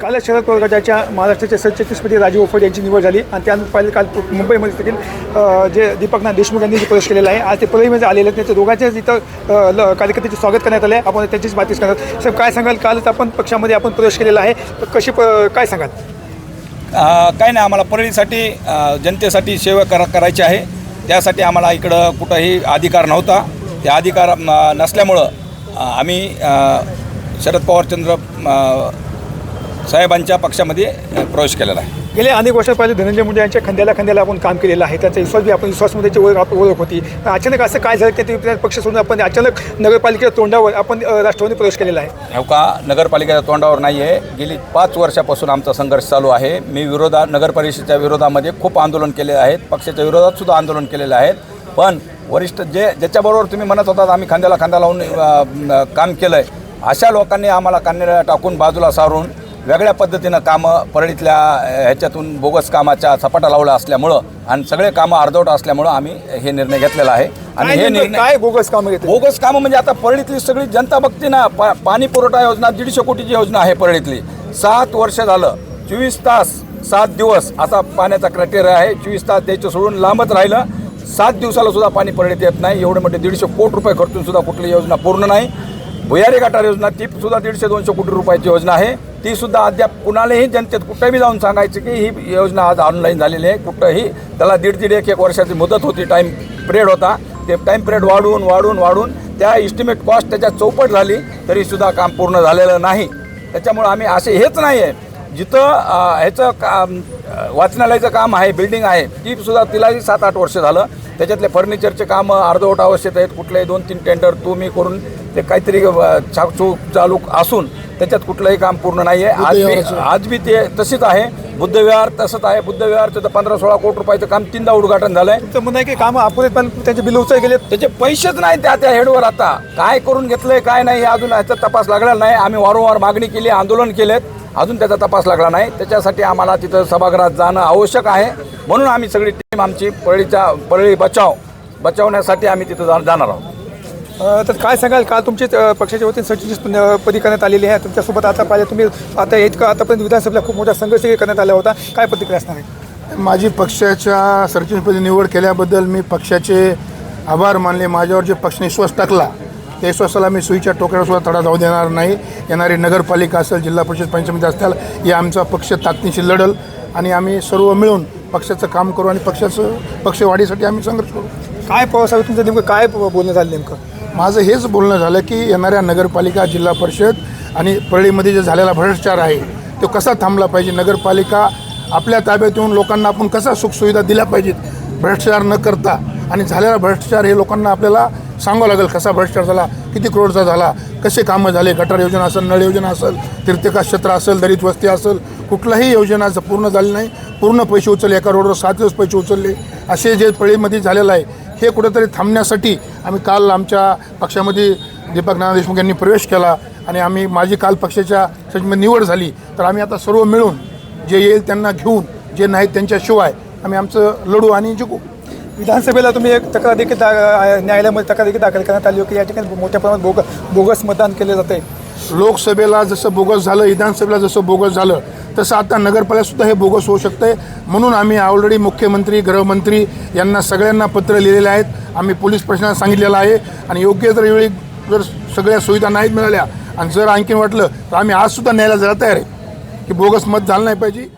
काल शरद पवार गटाच्या महाराष्ट्राचे सरचिटणीसपदी राजीव ओफड यांची निवड झाली आणि त्यानंतर पाहिलं काल मुंबईमध्ये देखील जे दीपकनाथ देशमुख यांनी जे प्रवेश केलेला आहे आज ते परळीमध्ये आलेले आहेत. त्या दोघांच्याच इथं ल- कार्यकर्त्याचे स्वागत करण्यात आलं आहे आपण त्यांचीच बातमी करणार साहेब काय सांगाल? कालच आपण पक्षामध्ये आपण प्रवेश केलेला आहे. तर कशी प काय सांगाल? काय नाही आम्हाला परळीसाठी जनतेसाठी सेवा करा करायची आहे. त्यासाठी आम्हाला इकडं कुठंही अधिकार नव्हता. त्या अधिकार नसल्यामुळं आम्ही शरद पवारचंद्र साहेबांच्या पक्षामध्ये प्रवेश केलेला आहे. गेल्या अनेक वर्षात पाहिजे धनंजय मुंडे यांच्या खंद्याला खांद्याला आपण काम केलेलं आहे. त्यांचा विश्वास बी आपण विश्वासमध्ये ओळख ओळख होती. अचानक असं काय झालं की ते पक्ष सोडून आपण अचानक नगरपालिकेच्या तोंडावर आपण राष्ट्रवादी प्रवेश केलेला आहे? हो का? नगरपालिकेच्या तोंडावर नाही आहे गेली पाच वर्षापासून आमचा संघर्ष चालू आहे. मी विरोधा नगर परिषदेच्या विरोधामध्ये खूप आंदोलन केले आहेत पक्षाच्या विरोधात सुद्धा आंदोलन केलेले आहेत पण वरिष्ठ जे ज्याच्याबरोबर तुम्ही म्हणत होतात आम्ही खांद्याला खांदा लावून काम केलं आहे अशा लोकांनी आम्हाला कान्याला टाकून बाजूला सारून वेगळ्या पद्धतीनं कामं परळीतल्या ह्याच्यातून बोगस कामाच्या सपाटा लावला असल्यामुळं आणि सगळे कामं अर्धवट असल्यामुळं आम्ही हे निर्णय घेतलेला आहे. आणि हे निर्णय काय बोगस कामं घेते बोगस कामं म्हणजे आता परळीतली सगळी जनता बघते ना पा पाणी पुरवठा योजना दीडशे कोटीची योजना आहे परळीतली. सात वर्ष झालं चोवीस तास सात दिवस असा पाण्याचा क्रायटेरिया आहे. चोवीस तास द्यायचं सोडून लांबच राहिलं. सात दिवसाला सुद्धा पाणी परळीत येत नाही. एवढे मोठे दीडशे कोटी रुपये खर्चून सुद्धा कुठली योजना पूर्ण नाही. भुयारी गटार योजना ती सुद्धा दीडशे दोनशे कोटी रुपयाची योजना आहे. ती सुद्धा अद्याप कुणालाही जनतेत कुठेही जाऊन सांगायचं की ही योजना आज ऑनलाईन झालेली आहे. कुठंही त्याला दीड दीड एक एक वर्षाची मुदत होती. टाईम पिरियड होता. ते टाईम पिरियड वाढून वाढवून वाढून त्या इस्टिमेट कॉस्ट त्याच्यात चौपट झाली. तरी सुद्धा काम पूर्ण झालेलं नाही. त्याच्यामुळं आम्ही असे हेच नाही आहे जिथं ह्याचं काम अ, वाचनालयाचं काम आहे बिल्डिंग आहे ती सुद्धा तिलाही सात आठ वर्ष झालं. त्याच्यातले फर्निचरचे कामं अर्धवट आवश्यक आहेत कुठलेही दोन तीन टेंडर तुम्ही करून ते काहीतरी छाकछूक चालू असून त्याच्यात कुठलंही काम पूर्ण नाही आहे आज बी आज बी ते तशीच आहे. बुद्धविहार तसंच आहे. बुद्धविहारचं तर पंधरा सोळा कोटी रुपयाचं काम तीनदा उद्घाटन झालं आहे म्हणणं की कामं अपुरेत पण त्यांचे बिल उचल गेले त्याचे पैसेच नाही त्या त्या हेडवर आता. काय करून घेतलंय काय नाही हे अजून याचा तपास लागला नाही. आम्ही वारंवार मागणी केली आंदोलन केलेत. अजून त्याचा तपास लागला नाही. त्याच्यासाठी आम्हाला तिथं सभागृहात जाणं आवश्यक आहे. म्हणून आम्ही सगळी टीम आमची परळीच्या परळी बचाव बचावण्यासाठी आम्ही तिथं जा- जाणार आहोत. तर काय सांगाल? काल तुमची पक्षाच्या वतीने सरचिटणीस पदी करण्यात आलेली आहे. तुमच्यासोबत आता पाहिजे तुम्ही आता इतकं आतापर्यंत विधानसभेला खूप मोठा संघर्ष करण्यात आला होता. काय प्रतिक्रिया असणार आहे? माझी पक्षाच्या सरचिटणीपदी निवड केल्याबद्दल मी पक्षाचे आभार मानले. माझ्यावर जे पक्षाने विश्वास टाकला त्या विश्वासाला मी सुईच्या टोक्यावर सुद्धा तडा जाऊ देणार नाही. येणारी नगरपालिका असेल जिल्हा परिषद पंचायत असतील या आमचा पक्ष ताकदीशी लढल आणि आम्ही सर्व मिळून पक्षाचं काम करू आणि पक्षाचं पक्षवाढीसाठी आम्ही संघर्ष करू. काय पावसाळ्यात तुमचं नेमकं काय बोलणं झालं नेमकं? माझं हेच बोलणं झालं की येणाऱ्या नगरपालिका जिल्हा परिषद आणि परळीमध्ये जे झालेला भ्रष्टाचार आहे तो कसा थांबला पाहिजे? नगरपालिका आपल्या ताब्यात येऊन लोकांना आपण कसा सुखसुविधा दिल्या पाहिजेत? भ्रष्टाचार न करता. आणि झालेला भ्रष्टाचार हे लोकांना आपल्याला सांगावं लागेल कसा भ्रष्टाचार झाला किती करोडचा झाला कसे कामं झाले गटार योजना असेल नळ योजना असेल तीर्थका क्षेत्र असेल दलित वस्ती असेल कुठलाही योजना पूर्ण झाली नाही पूर्ण पैसे उचलले एका रोडवर सात दिवस पैसे उचलले असे जे पळीमध्ये झालेलं आहे हे कुठेतरी थांबण्यासाठी आम्ही काल आमच्या पक्षामध्ये दीपक नाना देशमुख यांनी प्रवेश केला आणि आम्ही माझी काल पक्षाच्या सचिवमध्ये निवड झाली. तर आम्ही आता सर्व मिळून जे येईल त्यांना घेऊन जे नाहीत त्यांच्याशिवाय आम्ही आमचं लढू आणि जिंकू. विधानसभेला तुम्ही एक तक्रार देखील दा- न्यायालयामध्ये तक्रार देखील दाखल करण्यात आली होती. या ठिकाणी मोठ्या प्रमाणात बोग बोगस मतदान केले जाते. लोकसभेला जसं बोगस झालं विधानसभेला जसं बोगस झालं तसं आता नगरपालिकासुद्धा हे बोगस होऊ शकतं आहे म्हणून आम्ही ऑलरेडी मुख्यमंत्री गृहमंत्री यांना सगळ्यांना पत्र लिहिलेले आहेत. आम्ही पोलीस प्रशासनाला सांगितलेलं आहे. आणि योग्य जर वेळी जर सगळ्या सुविधा नाहीत मिळाल्या आणि जर आणखीन वाटलं तर आम्ही आजसुद्धा न्यायला जायला तयार आहे. की बोगस मत झालं नाही पाहिजे.